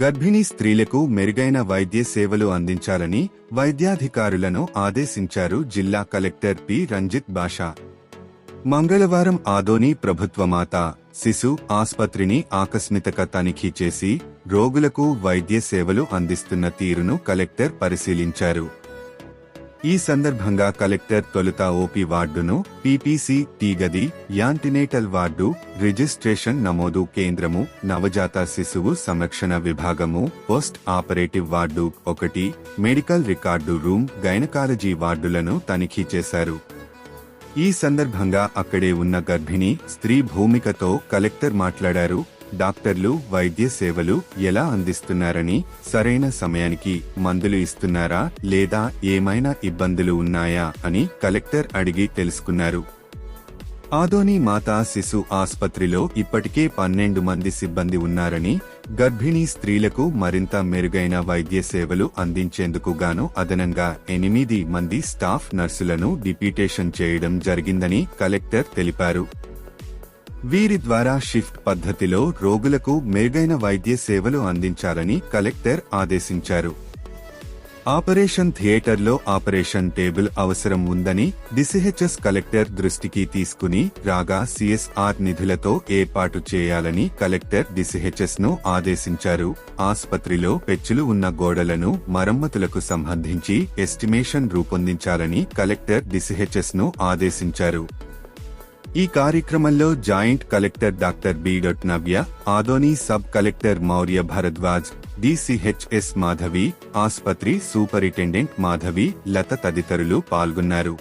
గర్భిణీ స్త్రీలకు మెరుగైన వైద్య సేవలు అందించాలని వైద్యాధికారులను ఆదేశించారు జిల్లా కలెక్టర్ పి. రంజిత్ బాషా. మంగళవారం ఆదోని ప్రభుత్వమాత శిశు ఆస్పత్రిని ఆకస్మిక తనిఖీ చేసి రోగులకు వైద్య సేవలు అందిస్తున్న తీరును కలెక్టర్ పరిశీలించారు. ఈ సందర్భంగా కలెక్టర్ తొలుత ఓపీ వార్డును పీపీసీ టీగది యాంటినేటల్ వార్డు రిజిస్ట్రేషన్ నమోదు కేంద్రము నవజాత శిశువు సంరక్షణ విభాగము పోస్ట్ ఆపరేటివ్ వార్డు ఒకటి మెడికల్ రికార్డు రూమ్ గైనకాలజీ వార్డులను తనిఖీ చేశారు. ఈ సందర్భంగా అక్కడే ఉన్న గర్భిణి స్త్రీ భూమికతో కలెక్టర్ మాట్లాడారు. డాక్టర్లు వైద్య సేవలు ఎలా అందిస్తున్నారని సరైన సమయానికి మందులు ఇస్తున్నారా లేదా ఏమైనా ఇబ్బందులు ఉన్నాయా అని కలెక్టర్ అడిగి తెలుసుకున్నారు. ఆదోని మాతా శిశు ఆసుపత్రిలో ఇప్పటికే పన్నెండు మంది సిబ్బంది ఉన్నారని గర్భిణీ స్త్రీలకు మరింత మెరుగైన వైద్య సేవలు అందించేందుకు గాను అదనంగా ఎనిమిది మంది స్టాఫ్ నర్సులను డిప్యూటేషన్ చేయడం జరిగిందని కలెక్టర్ తెలిపారు. వీరి ద్వారా షిఫ్ట్ పద్ధతిలో రోగులకు మెరుగైన వైద్య సేవలు అందించాలని కలెక్టర్ ఆదేశించారు. ఆపరేషన్ థియేటర్లో ఆపరేషన్ టేబుల్ అవసరం ఉందని డిసిహెచ్ఎస్ కలెక్టర్ దృష్టికి తీసుకుని రాగా సిఎస్ఆర్ నిధులతో ఏర్పాటు చేయాలని కలెక్టర్ డిసిహెచ్ఎస్ను ఆదేశించారు. ఆసుపత్రిలో పెచ్చులు ఉన్న గోడలను మరమ్మతులకు సంబంధించి ఎస్టిమేషన్ రూపొందించాలని కలెక్టర్ డిసిహెచ్ఎస్ను ఆదేశించారు. ఈ కార్యక్రమంలో joint collector doctor B Navya Adoni sub collector Maurya Bharadwaj DCHS Madhavi ఆస్పత్రి సూపరింటెండెంట్ మాధవి లత తదితరులు పాల్గొన్నారు.